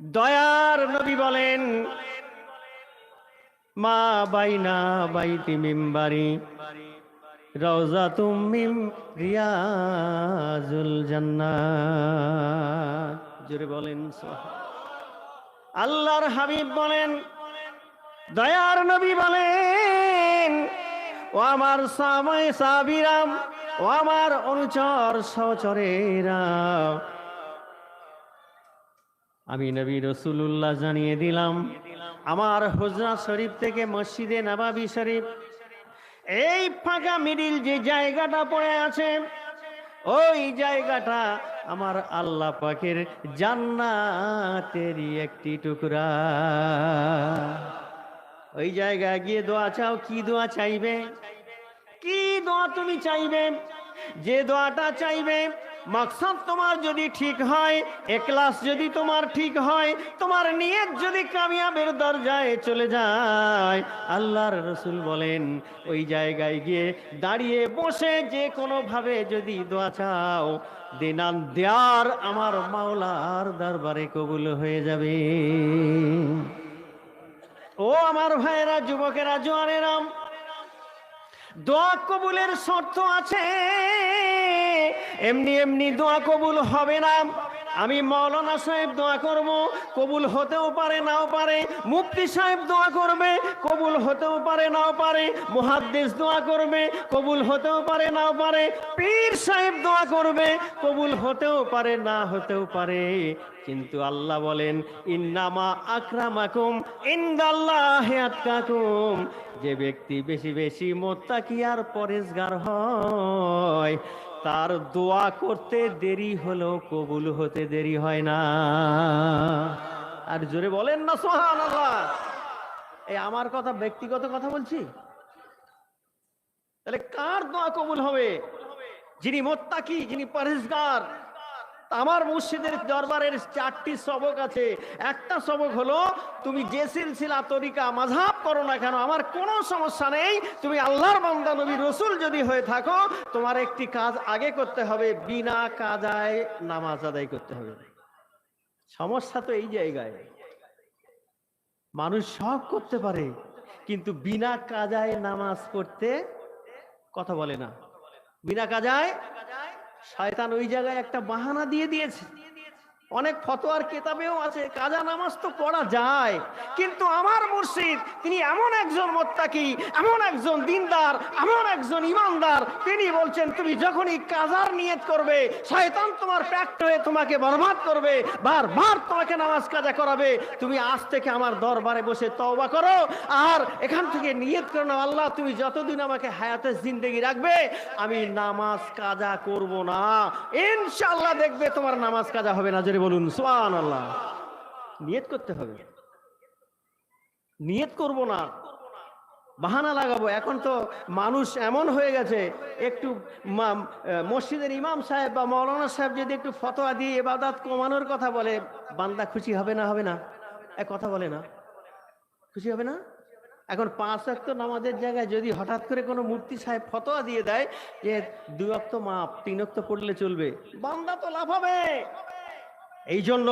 দয়ার নবী বলেন, মা বাইনা বাইতি মিম্বারি রওজা তুমিম রিয়াজুল জান্নাত জোরে বলেন। আল্লাহর হাবিব বলেন, দয়ার নবী বলেন, ও আমার সামাই সাবিরাম, ও আমার অনুচর সহচরেরা আমি নবী রসুল্লাহ জানিয়ে দিলাম, আমার হজরত শরীফ থেকে মসজিদে নবাবি শরীফ, এই ফাঁকা মিডিল যে জায়গাটা পড়ে আছে, ওই জায়গাটা আমার আল্লাহ পাকের জান্নাতেরই একটি টুকরা। ওই জায়গায় গিয়ে দোয়া চাও, কি দোয়া চাইবে? কি দোয়া তুমি চাইবে? যে দোয়াটা চাইবে মাকসাদ তোমার যদি ঠিক হয় একলাস যদি তোমার ঠিক হয়, তোমার নিয়ত যদি কামিয়াবের দরজায় চলে যায়। আল্লাহর রসুল বলেন, ওই জায়গায় গিয়ে দাঁড়িয়ে বসে যে কোনোভাবে যদি দোয়া চাও, দিনান দেয়ার আমার মাওলার দরবারে কবুল হয়ে যাবে। ও আমার ভাইয়েরা, যুবকেরা জোয়ারেরাম দোয়া কবুলের শর্ত আছে। এমনি এমনি দোয়া কবুল হবে না। আমি মৌলানা সাহেব দোয়া করব, কবুল হতেও পারে, নাও পারে। মুফতি সাহেব দোয়া করবে, কবুল হতেও পারে, নাও পারে। মুহাদ্দিস দোয়া করবে, কবুল হতেও পারে, নাও পারে। পীর সাহেব দোয়া করবে, কবুল হতেও পারে, না হতেও পারে। কিন্তু আল্লাহ বলেন, ইন্নামা আকরামাকুম ইন্দাল্লাহি আতকাকুম। যে ব্যক্তি বেশি বেশি মোত্তাকি আর পরেশগার হয় তার দোয়া করতে দেরি হলেও কবুল হতে দেরি হয় না। আর জোরে বলেন না সোহান এই আমার কথা, ব্যক্তিগত কথা বলছি? তাহলে কার দোয়া কবুল হবে? যিনি মোত্তাকি, যিনি পরেশগার আমার মুর্শিদের দরবারের চারটি সবক আছে। একটা সবক হলো, তুমি যে সিলসিলা তরিকা মাঝাব করো না কেন, আমার কোনো সমস্যা নেই। তুমি আল্লাহর বান্দা, নবী রসুল যদি হয়ে থাকো, তোমার একটি কাজ আগে করতে হবে, বিনা কাজায় নামাজ আদায় করতে হবে। সমস্যা তো এই জায়গায়। মানুষ সব করতে পারে, কিন্তু বিনা কাজায় নামাজ পড়তে কথা বলে না। বিনা কাজায় শয়তান ওই জায়গায় একটা বাহানা দিয়ে দিয়েছে। অনেক ফতোয়ার কেতাবেও আছে, কাজা নামাজ তো পড়া যায়, কিন্তু আমার মুর্শিদ, তিনি এমন একজন মোত্তাকি, এমন একজন দিনদার, এমন একজন ইমানদার, তিনি বলছেন, তুমি যখনই কাজার নিয়ত করবে, শয়তান তোমার প্যাক্ট হয়ে তোমাকে বরবাদ করবে, বারবার তোমাকে নামাজ কাজা করাবে, তুমি আজ থেকে আমার দরবারে বসে তওবা করো, আর এখান থেকে নিয়ত করো না আল্লাহ, তুমি যতদিন আমাকে হায়াতের জিন্দেগি রাখবে, আমি নামাজ কাজা করব না। ইনশাআল্লাহ দেখবে তোমার নামাজ কাজা হবে না বলুন সোয়ান আল্লাহ নিয়ত করতে হবে। নিয়ত করব না। বাহানা লাগাবো। এখন তো মানুষ এমন হয়ে গেছে, একটু মসজিদের ইমাম সাহেব বা মৌলানা সাহেব যদি একটু ফতোয়া দিয়ে এবাদাত কমানোর কথা বলে, বান্দা খুশি হবে না হবে না? এক কথা বলে না। খুশি হবে না? এখন পাঁচ অক্ত নামাজের জায়গায় যদি হঠাৎ করে কোনো মূর্তি সাহেব ফতোয়া দিয়ে দেয় যে, দুই অক্ত মাপ, তিন অক্ত পড়লে চলবে, বান্দা তো লাভ হবে। এই জন্য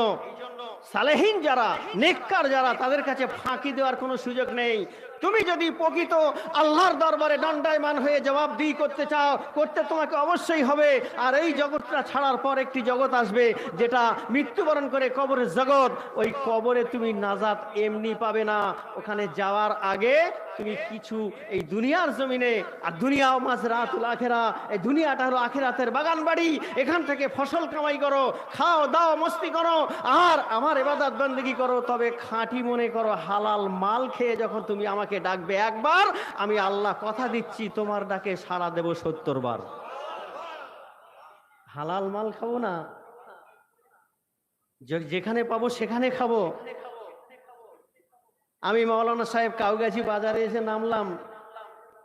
সালেহীন যারা নেককার যারা তাদের কাছে ফাঁকি দেওয়ার কোনো সুযোগ নেই। তুমি যদি প্রকৃত আল্লাহর দরবারে দণ্ডায়মান হয়ে জবাব দিই করতে চাও, করতে তোমাকে অবশ্যই হবে। আর এই জগৎটা ছাড়ার পর একটি জগৎ আসবে, যেটা মৃত্যুবরণ করে কবরের জগৎ। ওই কবরে তুমি নাজাত এমনি পাবে না। ওখানে যাওয়ার আগে তুমি কিছু এই দুনিয়ার জমিনে আর দুনিয়া মাঝ রাতুল আখেরা। এই দুনিয়াটা হলো আখেরাতের বাগান বাড়ি এখান থেকে ফসল কামাই করো, খাও, দাও, মস্তি করো। আর আমার এবাদাত বন্দেগি করো, তবে খাঁটি মনে করো, হালাল মাল খেয়ে যখন তুমি আমাকে ডাকবে একবার, আমি আল্লাহ কথা দিচ্ছি, তোমার ডাকে সাড়া দেব সত্তর বার হালাল মাল খাব না? যেখানে পাবো সেখানে খাব। আমি মৌলানা সাহেব কাউগাছি বাজারে এসে নামলাম।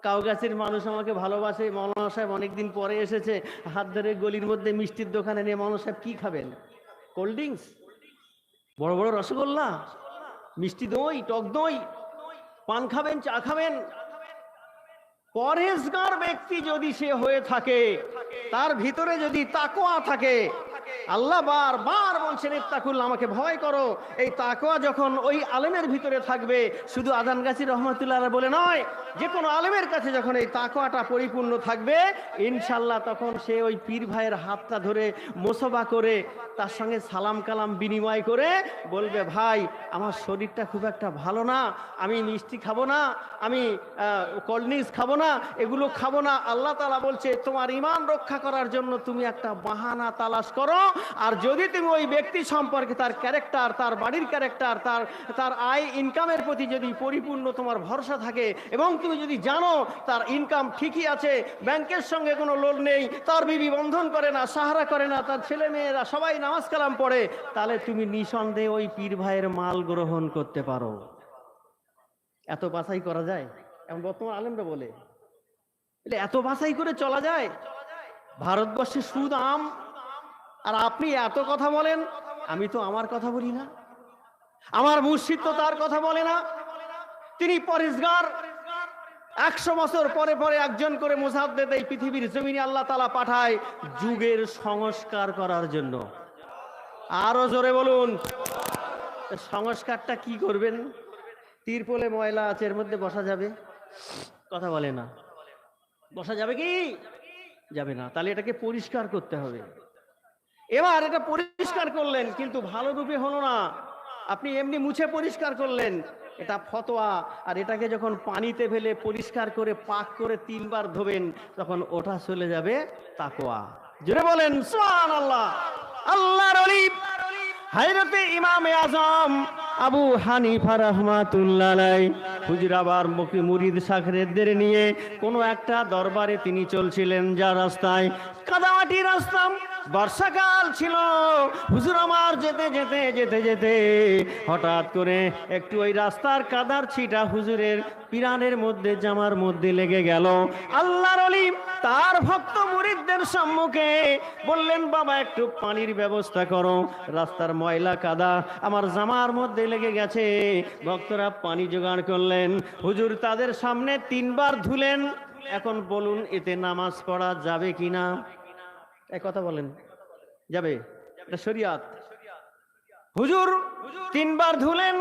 কাউগাছির মানুষ আমাকে ভালোবাসে। মৌলানা সাহেব অনেকদিন পরে এসেছে। হাত ধরে গলির মধ্যে মিষ্টির দোকানে নিয়ে মৌলানা সাহেব কি খাবেন? Cold drinks? বড় বড় রসগোল্লা? মিষ্টি দই? টক দই? পান খাবেন, চা খাবেন। পরেশগার ব্যক্তি যদি সে হয়ে থাকে, তার ভিতরে যদি তাকোয়া থাকে, আল্লাহ বার বার বলছে বলছেন আমাকে ভয় করো। এই তাকওয়া যখন ওই আলেমের ভিতরে থাকবে, শুধু আজান গাছি রহমতুল্লাহ বলে নয় যে কোনো আলেমের কাছে যখন এই তাকওয়াটা পরিপূর্ণ থাকবে ইনশাল্লাহ তখন সে ওই পীর ভাইয়ের হাতটা ধরে মোসবা করে, তার সঙ্গে সালাম কালাম বিনিময় করে বলবে, ভাই, আমার শরীরটা খুব একটা ভালো না, আমি মিষ্টি খাব না, আমি ড্রিঙ্কস খাব না, এগুলো খাব না। আল্লাহ তালা বলছে, তোমার ইমান রক্ষা করার জন্য তুমি একটা বাহানা তালাশ করো, আর যদি তুমি ওই ব্যক্তি সম্পর্কে তার ক্যারেক্টার তার বাড়ির ক্যারেক্টার তার তার আয় ইনকামের প্রতি যদি পরিপূর্ণ তোমার ভরসা থাকে এবং তুমি যদি জানো তার ইনকাম ঠিকই আছে ব্যাংকের সঙ্গে কোনো লোন নেই তার বিবি বন্ধন করে না সাহারা করে না তার ছেলে মেয়েরা সবাই নামাজ কালাম পড়ে তাহলে তুমি নিঃসন্দেহে ওই পীর ভাইয়ের মাল গ্রহণ করতে পারো। এত বাছাই করা যায়? এখন বর্তমান আলেমরা বলে। বলে, এত বাছাই করে চলা যায়? ভারতবর্ষে সুদ আম আর আপনি এত কথা বলেন, আমি তো আমার কথা বলি না। আমার মুর্শিদ তো তার কথা বলে না। তিনি পরিষ্কার। একশো বছর পরে পরে একজন করে মুসাদ্দেদ এই পৃথিবীর জমিনে আল্লাহ তালা পাঠায় যুগের সংস্কার করার জন্য। আরও জোরে বলুন। সংস্কারটা কি করবেন? তিরপলে ময়লা আছে, এর মধ্যে বসা যাবে? কথা বলে না। বসা যাবে কি? যাবে না। তাহলে এটাকে পরিষ্কার করতে হবে। এবার এটা পরিষ্কার করলেন, কিন্তু ভালো রূপে হলো না। আপনি এমনি মুছে পরিষ্কার করলেন। এটা ফতোয়া, আর এটাকে যখন পানিতে ফেলে পরিষ্কার করে পাক করে তিনবার ধোবেন, তখন ওটা চলে যাবে তাকোয়া জোরে বলেন সোহান আল্লাহ আল্লাহর হাইরতে ইমামে আজম আবু হানিফা রহমাতুল্লাহ হুজরাবার মুখী মুরিদ সাখরেদদের নিয়ে কোনো একটা দরবারে তিনি চলছিলেন যা রাস্তায় কাদামাটি রাস্তা। বর্ষাকাল ছিল। হুজুর আমার যেতে যেতে যেতে যেতে হঠাৎ করে একটু ওই রাস্তার কাদার ছিটা হুজুরের পিরানের মধ্যে, জামার মধ্যে লেগে গেল। আল্লাহর অলি তার ভক্ত মুরিদদের সম্মুখে বললেন, বাবা, একটু পানির ব্যবস্থা করো। রাস্তার ময়লা, কাদা আমার জামার মধ্যে লেগে গেছে। ভক্তরা পানি জোগাড় করলেন। হুজুর তাদের সামনে তিনবার ধুলেন। এখন বলুন, এতে নামাজ পড়া যাবে কিনা? এক কথা বলেন। যাবে? এটা শরিয়াত। হুজুর তিনবার ধুলেন।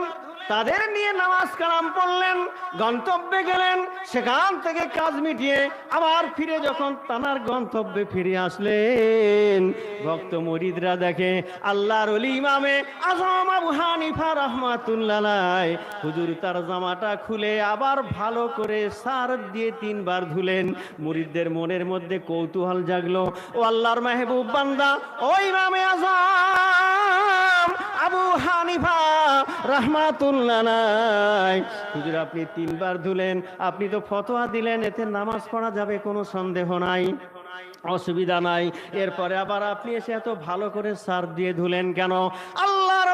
তাদের নিয়ে নামাজ কালাম পড়লেন, গন্তব্যে গেলেন, সেখান থেকে কাজ মিটিয়ে আবার ফিরে যখন তানার গন্তব্যে ফিরে আসলেন। ভক্ত মরিদরা দেখে, আল্লাহর ইমামে আজম আবু হানিফা রহমাতুল্লাহ হুজুর তার জামাটা খুলে আবার ভালো করে সার দিয়ে তিনবার ধুলেন। মুরিদদের মনের মধ্যে কৌতূহল জাগলো, ও আল্লাহর মেহবুব বান্দা, ও ইমামে আজম! আবু হানিফা, রহমাতুল্লাহ হুজুর, আপনি তিনবার ধুলেন, আপনি তো ফতোয়া দিলেন, এতে নামাজ পড়া যাবে কোনো সন্দেহ নাই। অসুবিধা নাই। এরপরে আবার আপনি এসে এত ভালো করে সার দিয়ে ধুলেন কেন? আল্লাহর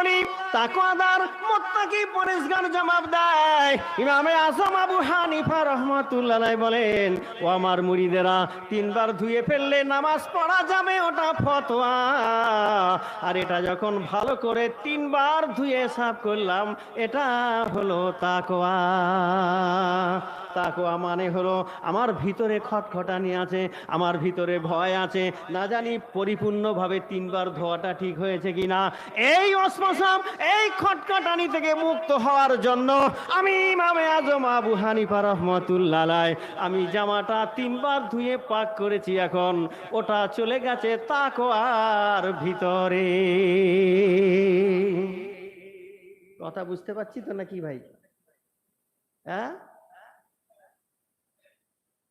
তাকওয়াদার মুত্তাকি পরিষ্কার জবাব দেয়। ইমামে আজম আবু হানিফা রহমাতুল্লাহ বলেন, ও আমার মুরিদেরা তিনবার ধুয়ে ফেললে নামাজ পড়া যাবে, ওটা ফতোয়া। আর এটা যখন ভালো করে তিনবার ধুয়ে সাফ করলাম, এটা হলো তাকওয়া। তাকওয়া মানে হলো আমার ভিতরে খটখটানি আছে, আমার ভিতরে ভয় আছে। না জানি পরিপূর্ণভাবে তিনবার ধোয়াটা ঠিক হয়েছে কিনা। এই অশ্মসাম এই খটখটানি থেকে মুক্ত হওয়ার জন্য আমি ইমামে আজম আবু হানিফা রহমতুল্লাহ আমি জামাটা তিনবার ধুয়ে পাক করেছি এখন। ওটা চলে গেছে তাকো আর ভিতরে। কথা বুঝতে পারছি তো নাকি ভাই? হ্যাঁ?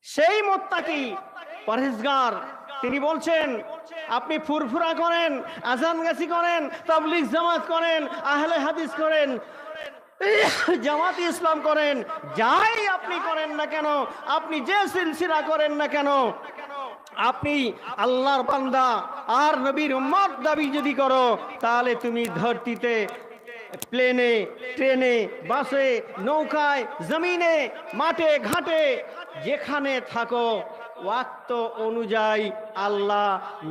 সেই মোত্তাকি পরহেজগার। তিনি বলছেন, আপনি ফুরফুরা করেন, আজান গাছি করেন, তাবলিগ জামাত করেন, আহলে হাদিস করেন, জামাত ইসলাম করেন, যাই আপনি করেন না কেন, আপনি যে সিলসিলা করেন না কেন, আপনি আল্লাহর বান্দা, আর নবীর উম্মত দাবি যদি করো, তাহলে তুমি ধরতিতে প্লেনে, ট্রেনে, বাসে, নৌকায়, জমিনে, মাঠে, ঘাটে, যেখানে থাকো ওয়াক্ত অনুযায়ী আল্লাহ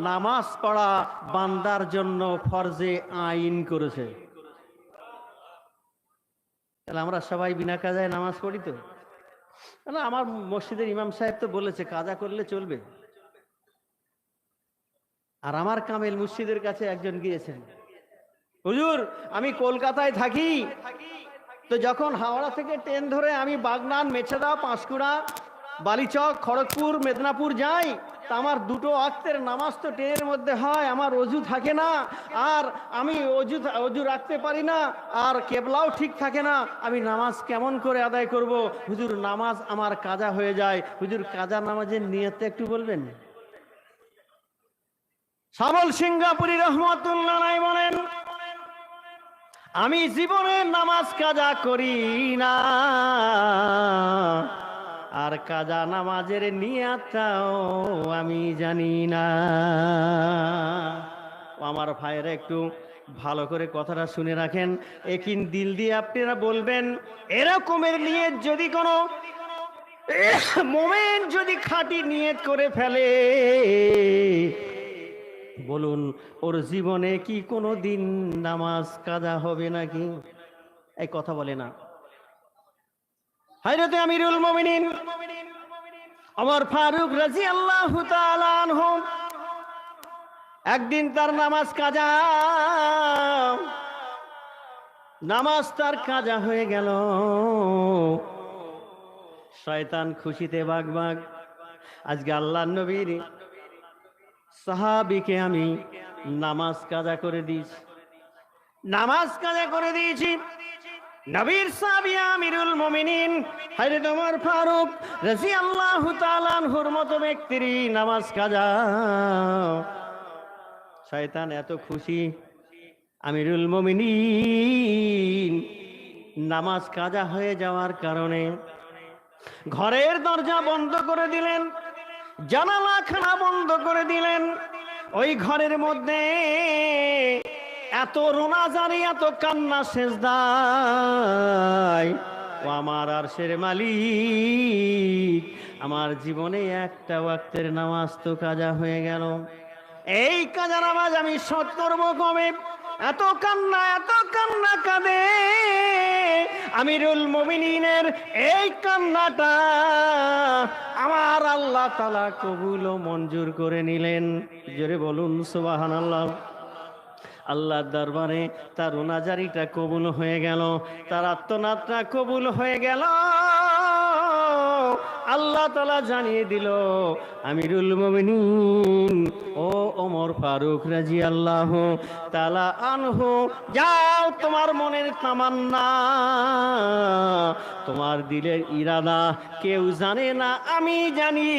নামাজ পড়া বান্দার জন্য ফরজে আইন করেছে। তাহলে আমরা সবাই বিনা কাজায় নামাজ পড়ি তো? আমার মসজিদের ইমাম সাহেব তো বলেছে, কাজা করলে চলবে। আর আমার কামেল মুর্শিদের কাছে একজন গিয়েছেন। হুজুর, আমি কলকাতায় থাকি। তো যখন হাওড়া থেকে ট্রেন ধরে আমি বাগনান, মেছেদা, পাঁশকুড়া বালিচক, খড়গপুর, মেদিনীপুর যাই, তা আমার দুটো আক্তের নামাজ তো ট্রেনের মধ্যে হয়, আমার অজু থাকে না, আর আমি অজু অজু রাখতে পারি না, আর কেবলাও ঠিক থাকে না, আমি নামাজ কেমন করে আদায় করব? হুজুর, নামাজ আমার কাজা হয়ে যায়। হুজুর, কাজা নামাজের নিয়তটা একটু বলবেন? সাবল সিঙ্গাপুরি রহমতুল্লাহ বলেন, আমি জীবনে নামাজ কাজা করি না। আর কাজা নামাজের নিয়াতটাও আমি জানি না। আমার ভাইয়েরা, একটু ভালো করে কথাটা শুনে রাখেন। একিন দিল দিয়ে আপনারা বলবেন, এরকমের নিয়ত যদি কোনো মোমেন যদি খাঁটি নিয়ত করে ফেলে, বলুন, ওর জীবনে কি কোনো দিন নামাজ কাজা হবে নাকি? এই কথা বলে না। হাইরতে আমিরুল মোমিনিন আমার ফারুক রাজি আল্লাহ একদিন তার নামাজ কাজা, নামাজ তার কাজা হয়ে গেল। শয়তান খুশিতে বাগ বাগ আজকে আল্লাহ নবীর সাহাবিকে আমি নামাজ কাজা করে দিয়েছি। নামাজ কাজা করে দিয়েছি। নবীর সাহাবি আমিরুল মুমিনিন হযরত ওমর ফারুক রাদিয়াল্লাহু তাআলা আনহুর মতো ব্যক্তিরই নামাজ কাজা। শয়তান এত খুশি, আমিরুল মুমিনিন নামাজ কাজা হয়ে যাওয়ার কারণে ঘরের দরজা বন্ধ করে দিলেন, জানালা খানা বন্ধ করে দিলেন, ওই ঘরের মধ্যে এত রোনাজারি এত কান্না শেষ দায় আমার আর সের মালিক, আমার জীবনে একটা ওয়াক্তের নামাজ তো কাজা হয়ে গেল। এই কাজা নামাজ আমি করব কবে এত কান্না এত কান্না কাঁদে। আমিরুল মমিনের এই কান্নাটা আমার আল্লাহ তালা কবুল মঞ্জুর করে নিলেন। জোরে বলুন সুবাহান আল্লাহ আল্লাহর দরবারে তার রোনাজারিটা কবুল হয়ে গেল, তার আত্মনাথটা কবুল হয়ে গেল। আল্লাহ তালা জানিয়ে দিল, আমিরুল মমিনুন, ও ওমর ফারুক রাজি আল্লাহ তালা আনহু, যাও তোমার মনের তামান্না, তোমার দিলের ইরাদা কেউ জানে না, আমি জানি।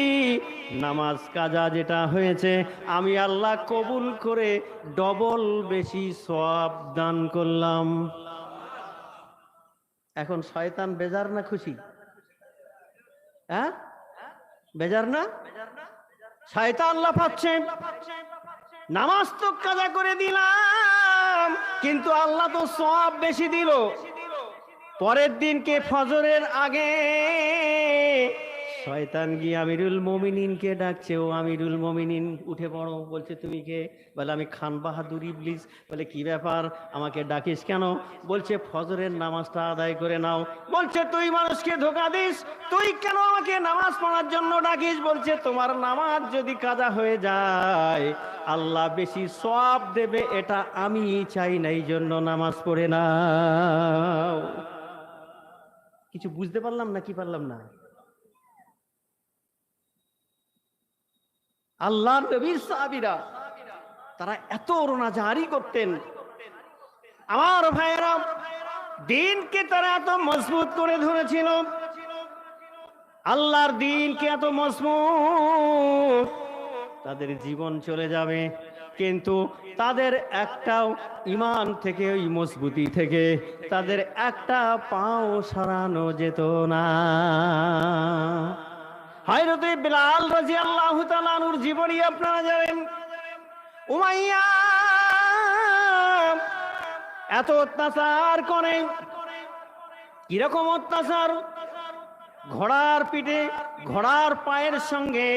নামাজ কাজা যেটা হয়েছে, আমি আল্লাহ কবুল করে ডবল বেশি সব দান করলাম। এখন শয়তান বেজার না খুশি? হ্যাঁ? বেজার না? শয়তান লাফাচ্ছে। নামাজ তো কাজা করে দিলাম, কিন্তু আল্লাহ তো সব বেশি দিল। পরের দিনকে ফজরের আগে শয়তান গিয়ে আমিরুল মমিনিনকে ডাকছে, ও আমিরুল মমিনিন, উঠে পড়ো। বলছে, তুমি কে? বলে, আমি খান বাহাদুর ইবলিস। বলে, কি ব্যাপার? আমাকে ডাকিস কেন? বলছে, ফজরের নামাজটা আদায় করে নাও। বলছে, তুই মানুষকে ধোকা দিস? তুই কেন আমাকে নামাজ পড়ার জন্য ডাকিস? বলছে, তোমার নামাজ যদি কাজা হয়ে যায়, আল্লাহ বেশি সব দেবে, এটা আমি চাই না এই জন্য নামাজ পড়ে নাও। কিছু বুঝতে পারলাম না, কি পারলাম না? আল্লাহ নবীর সাহাবিরা, তারা এত রোনাজারি করতেন। আমার ভাইয়েরা, দিনকে তারা এত মজবুত করে ধরেছিল। আল্লাহর দিনকে এত মজবুত, তাদের জীবন চলে যাবে। কিন্তু তাদের একটাও ইমান থেকে ওই মজবুতি থেকে তাদের একটা পাও সরানো যেত না। হায়রতে বিলাল রাজি আল্লাহ তালানুর জীবনী আপনারা জানেন। উমাইয়া এত অত্যাচার করে। কীরকম অত্যাচার? ঘোড়ার পিঠে, ঘোড়ার পায়ের সঙ্গে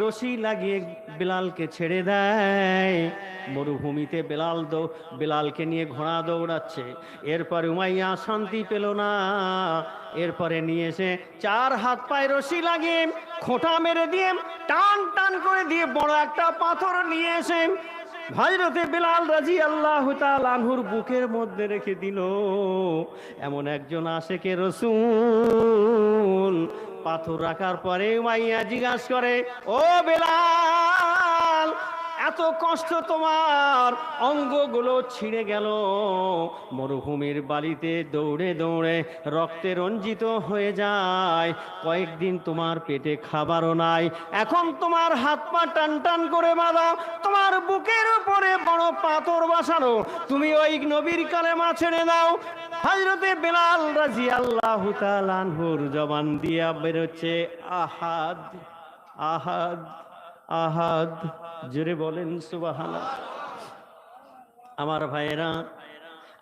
রশি লাগিয়ে বিলালকে ছেড়ে দেয়। মরুভূমিতে বেলাল দৌ, বেলালকে নিয়ে ঘোড়া দৌড়াচ্ছে। এরপরে উমাইয়া শান্তি পেল না। এরপরে নিয়ে এসে চার হাত পায়ে রশি লাগিয়ে খোঁটা মেরে দিয়ে টান টান করে দিয়ে বড় একটা পাথর নিয়ে এসে হজরতে বেলাল রাজি আল্লাহ আনহুর বুকের মধ্যে রেখে দিল। এমন একজন আশেকে রসুল। পাথর রাখার পরে মাইয়া জিজ্ঞাসা করে, ও বেলাল এত কষ্ট তোমার অঙ্গগুলো ছিঁড়ে গেল। মরুভূমির বালিতে দৌড়ে দৌড়ে রক্তে রঞ্জিত হয়ে যায়। কয়েকদিন তোমার পেটে খাবারও নাই। এখন তোমার হাত পা টান টান করে বাঁধা। তোমার বুকের উপরে বড় পাথর বাসানো। তুমি ওই নবীর কালেমা ছেড়ে দাও। হজরতে বেলাল রাজি আল্লাহ জবান দিয়া বেরোচ্ছে, আহাদ আহাদ। আহাদ জুড়ে বলেন সুবাহানা আমার ভাইয়েরা,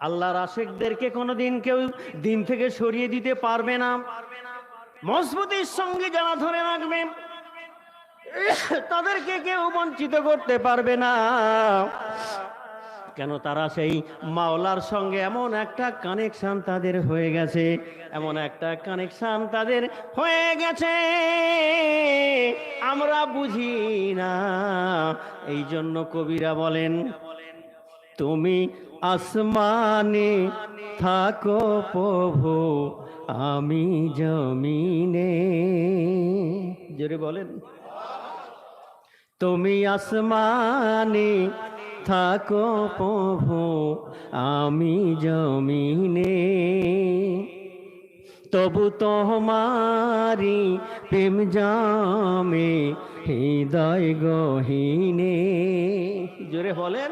আল্লাহর আশেকদেরকে কোনোদিন কেউ দিন থেকে সরিয়ে দিতে পারবে না। মজবুতির সঙ্গে যারা ধরে রাখবে, তাদেরকে কেউ বঞ্চিত করতে পারবে না। কেন তারা সেই মাওলার সঙ্গে এমন একটা কানেকশন তাদের হয়ে গেছে, এমন একটা কানেকশন তাদের হয়ে গেছে। আমরা বুঝি না এই জন্য কবিরা বলেন, তুমি আসমানে থাকো প্রভু, আমি জমিনে। জোরে বলেন, তুমি আসমানে থাকো প্রভু, আমি জমিনে। তবু তোমারি প্রেম জামে, হৃদয় গহিনে। জোরে বলেন।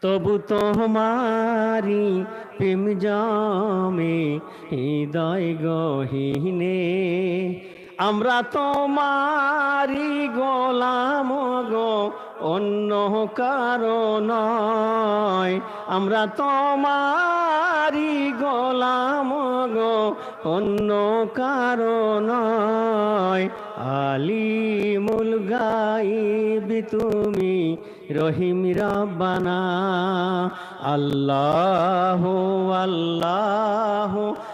তবু তোমারি প্রেম জামে, হৃদয় গহিনে। আমরা তোমারি গোলাম গো অন্য কারণ আমরা তোমারি গোলাম গো, অন্য কারণ আলিমুল গাইব তুমি, রহিম রাব্বানা। আল্লাহ আল্লাহ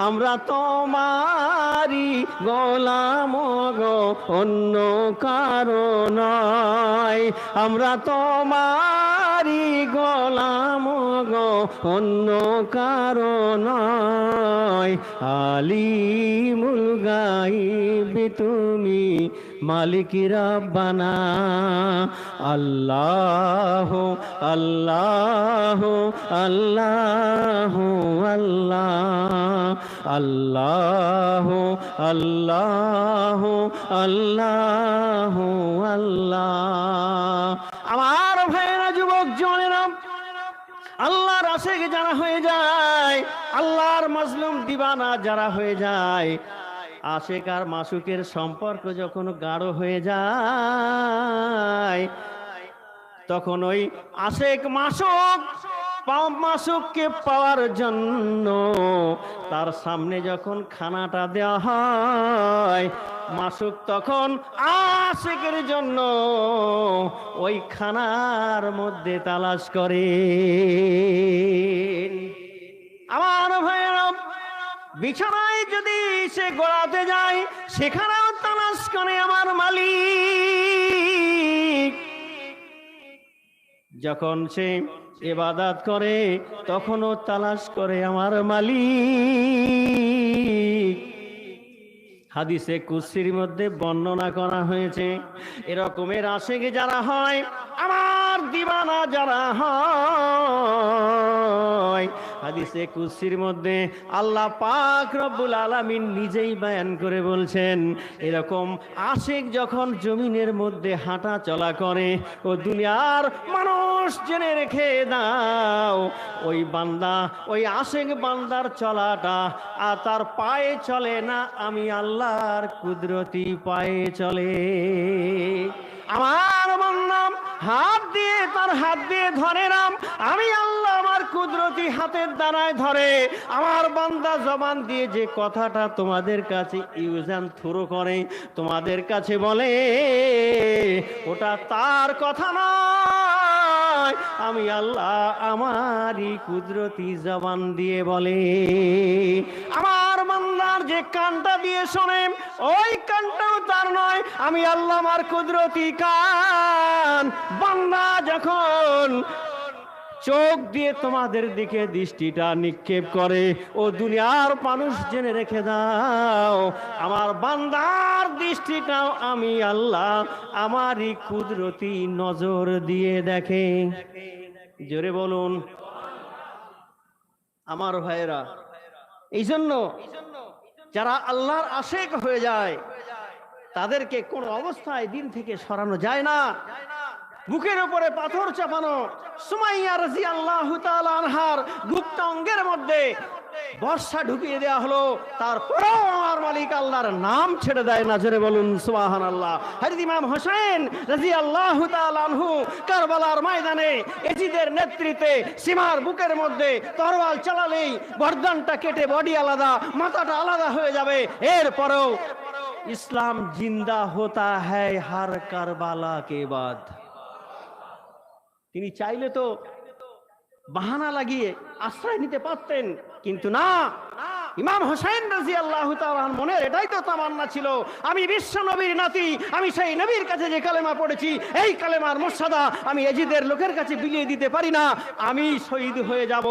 আমরা তোমারি গোলাম গো, অন্য কারণ আমরা তোমারি গোলাম গো, অন্য কারণ আলিমুল বি তুমি মালিক রাব্বানা আল্লাহ আল্লাহ আল্লাহ আল্লাহ। আল্লাহ আল্লাহ আল্লাহ আল্লাহ। আমার ভাইয়েরা, যুবক, জনেরা, আল্লাহর আশেক যারা হয়ে যায়, আল্লাহর মাজলুম দিবানা যারা হয়ে যায় আশেক আর মাসুকের সম্পর্ক যখন গাঢ় হয়ে যায়, তখন ওই আশেক মাসুক মাসুককে পাওয়ার জন্য তার সামনে যখন খানাটা দেওয়া হয়, মাসুক তখন আশেকের জন্য ওই খানার মধ্যে তালাশ করে। আমার বিছানায় যদি সে গোড়াতে যায়, সেখানেও তালাশ করে আমার মালিক। যখন সে এবাদাত করে, তখনও তালাশ করে আমার মালিক। হাদিসে কুসির মধ্যে বর্ণনা করা হয়েছে, এরকমের আশেকে যারা হয়, আমার দিবানা যারা হয় হাদিসে কুসির মধ্যে আল্লাহ পাক রব্বুল আলামিন নিজেই বয়ান করে বলছেন, এরকম আশেক যখন জমিনের মধ্যে হাঁটা চলা করে, ও দুনিয়ার মানুষ জেনে রেখে দাও, ওই বান্দা, ওই আশেক বান্দার চলাটা, আর তার পায়ে চলে না, আমি আল্লাহর কুদরতি পায়ে চলে। আমার নাম, হাত দিয়ে তার হাত দিয়ে ধরে নাম, আমি আল্লাহ আমার কুদরতি হাতের দ্বারায় ধরে, আমার বান্দা জবান দিয়ে যে কথাটা তোমাদের কাছে ইউজ অ্যান্ড থ্রো করে, তোমাদের কাছে বলে, ওটা তার কথা নয়, আমি আল্লাহ আমারই কুদরতি জবান দিয়ে বলে, আমার বান্দার যে কানটা দিয়ে শোনে, ওই কানটাও তার নয়। আমি আল্লাহ আমার কুদরতি কান। বান্দা যখন চোখ দিয়ে তোমাদের দিকে দৃষ্টিটা নিক্ষেপ করে, ও দুনিয়ার মানুষ জেনে রেখে দাও, আমার বান্দার দৃষ্টিটাও আমি আল্লাহ আমারই কুদরতি নজর দিয়ে দেখে। জোরে বলুন। আমার ভাইয়েরা এই জন্য যারা আল্লাহর আশেক হয়ে যায় তাদেরকে কোন অবস্থায় দিন থেকে সরানো যায় না। বুকের উপরে পাথর চাপানো সুমাইয়া রাজি আল্লাহ আনহার গুপ্ত অঙ্গের মধ্যে বর্ষা ঢুকিয়ে দেওয়া হলো। তারপরেও আমার মালিক আল্লাহর নাম ছেড়ে দেয় না। জোরে বলুন সুবাহান আল্লাহ হরিদ ইমাম হোসেন রাজি আল্লাহ আনহু কারবালার ময়দানে এজিদের নেতৃত্বে সীমার বুকের মধ্যে তরোয়াল চালালেই গর্দানটা কেটে বডি আলাদা, মাথাটা আলাদা হয়ে যাবে। এরপরেও ইসলাম জিন্দা হতা হ্যায় হার কারবালা কে বাদ। তিনি চাইলে তো বাহানা লাগিয়ে আশ্রয় নিতে পারতেন, কিন্তু না। ইমাম হোসেন রাজি আল্লাহ মনের এটাই তো তামান্না ছিল। আমি বিশ্ব নবীর নাতি, আমি সেই নবীর কাছে যে কালেমা পড়েছি, এই কালেমার মর্যাদা আমি এজিদের লোকের কাছে বিলিয়ে দিতে পারি না। আমি শহীদ হয়ে যাব।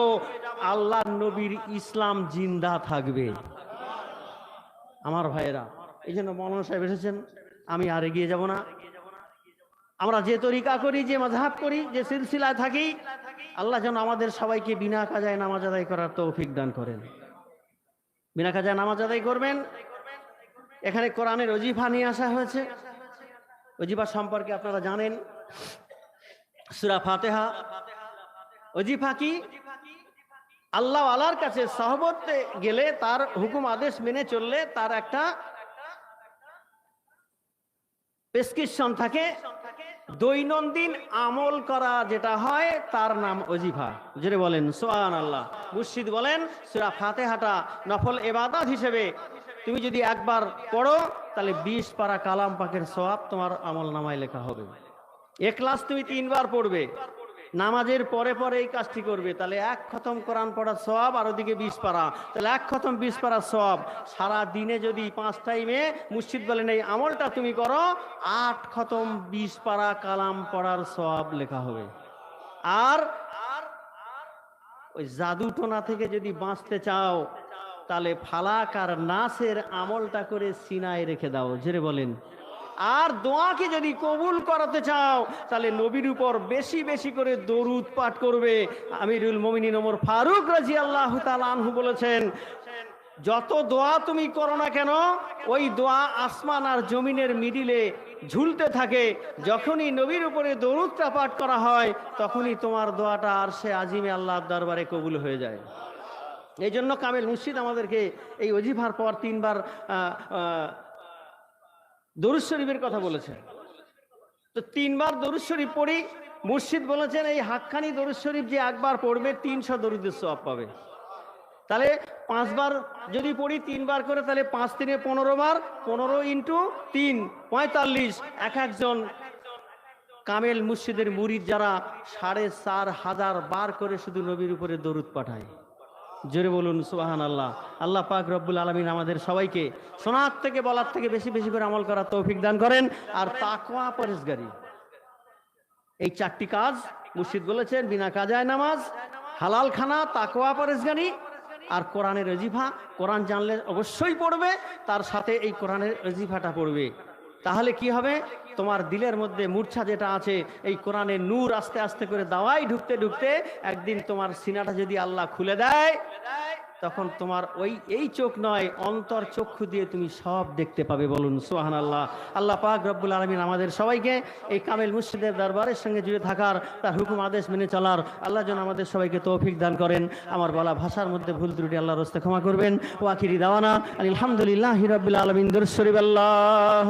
আল্লাহ নবীর ইসলাম জিন্দা থাকবে। আমার ভাইয়েরা, এই জন্য মৌলানা সাহেব এসেছেন। আমি আর এগিয়ে যাব না। আমরা যে তরিকা করি, যে মাঝহাব করি, যে সিলসিলায় থাকি, আল্লাহ যেন আমাদের সবাইকে বিনা কাজায় নামাজ আদায় করার তৌফিক দান করেন। বিনা কাজায় নামাজ আদায় করবেন। এখানে কোরআনের অজিফা নিয়ে আসা হয়েছে। অজিফা সম্পর্কে আপনারা জানেন। সুরা ফাতেহা। অজিফা কি? আল্লাহ আলার কাছে সহবতে গেলে তার হুকুম আদেশ মেনে চললে তার একটা প্রেসক্রিপশন থাকে। দৈনন্দিন আমল করা যেটা হয়, তার নাম অজিফা যেটা বলেন সোয়ান আল্লাহ মুর্শিদ বলেন, সুরা ফাতেহাটা নফল এবাদত হিসেবে তুমি যদি একবার পড়ো, তাহলে বিশ পারা কালাম পাখের সোয়াব তোমার আমল নামায় লেখা হবে। এ ক্লাস তুমি তিনবার পড়বে। নামাজের পরে পরে এই কাজটি করবে। তাহলে এক খতম কোরআন পড়ার সব আর ওদিকে বিশ পারা। তাহলে এক খতম বিশ পারা সব সারা দিনে যদি পাঁচ টাইমে মুর্শিদ বলেন এই আমলটা তুমি করো। আট খতম বিশ পারা কালাম পড়ার সব লেখা হবে। আর ওই জাদু টোনা থেকে যদি বাঁচতে চাও, তাহলে ফালাক আর নাসের আমলটা করে সিনায় রেখে দাও। জেরে বলেন। আর দোয়াকে যদি কবুল করাতে চাও, তাহলে নবীর উপর বেশি বেশি করে দরুদ পাঠ করবে। আমিরুল মমিনী নমর ফারুক রাজি আল্লাহ আনহু বলেছেন, যত দোয়া তুমি করো না কেন, ওই দোয়া আসমান আর জমিনের মিডিলে ঝুলতে থাকে। যখনই নবীর উপরে দরুদটা পাঠ করা হয়, তখনই তোমার দোয়াটা আর সে আজিমে আল্লাহর দরবারে কবুল হয়ে যায়। এই জন্য কামেল মুর্শিদ আমাদেরকে এই অজিফার পর তিনবার দরুদ শরীফের কথা বলেছেন। তো তিনবার দরুদ শরীফ পড়ি, মুর্শিদ বলেছেন, এই হাক্কানি দরুদ শরীফ যে একবার পড়বে, তিনশো দরুদের সব পাবে। তাহলে পাঁচবার যদি পড়ি, তিনবার করে, তাহলে পাঁচ তিনে পনেরো বার, পনেরো ইন্টু তিন, পঁয়তাল্লিশ। এক একজন কামেল মুর্শিদের মুরিদ যারা সাড়ে চার হাজার বার করে শুধু নবীর উপরে দরুদ পাঠায়। জোরে বলুন সুবাহান আল্লাহ আল্লাহ পাক রব্বুল আলমিন আমাদের সবাইকে শোনার থেকে, বলার থেকে বেশি বেশি করে আমল করার তৌফিক দান করেন। আর তাকওয়া পরেশগারি। এই চারটি কাজ মুর্শিদ বলেছেন, বিনা কাজায় নামাজ, হালাল খানা, তাকওয়া পরেশগানি, আর কোরআনের অজিফা কোরআন জানলে অবশ্যই পড়বে, তার সাথে এই কোরআনের অজিফাটা পড়বে। তাহলে কি হবে? তোমার দিলের মধ্যে মূর্ছা যেটা আছে, এই কোরআনের নূর আস্তে আস্তে করে দাওয়াই ঢুকতে ঢুকতে একদিন তোমার সিনাটা যদি আল্লাহ খুলে দেয়, তখন তোমার ওই, এই চোখ নয়, অন্তর চক্ষু দিয়ে তুমি সব দেখতে পাবে বলুন সোহান আল্লাহ আল্লাহ পাক রব্বুল আলমিন আমাদের সবাইকে এই কামেল মুর্শিদের দরবারের সঙ্গে জুড়ে থাকার তার হুকুম আদেশ মেনে চলার আল্লাহ যেন আমাদের সবাইকে তৌফিক দান করেন। আমার বলা ভাষার মধ্যে ভুল ত্রুটি আল্লাহ রস্তে ক্ষমা করবেন। ওয়াকিরি দাওয়ানা আলহামদুলিল্লাহ হিরবিল আলমিন দুরশরীফ আল্লাহ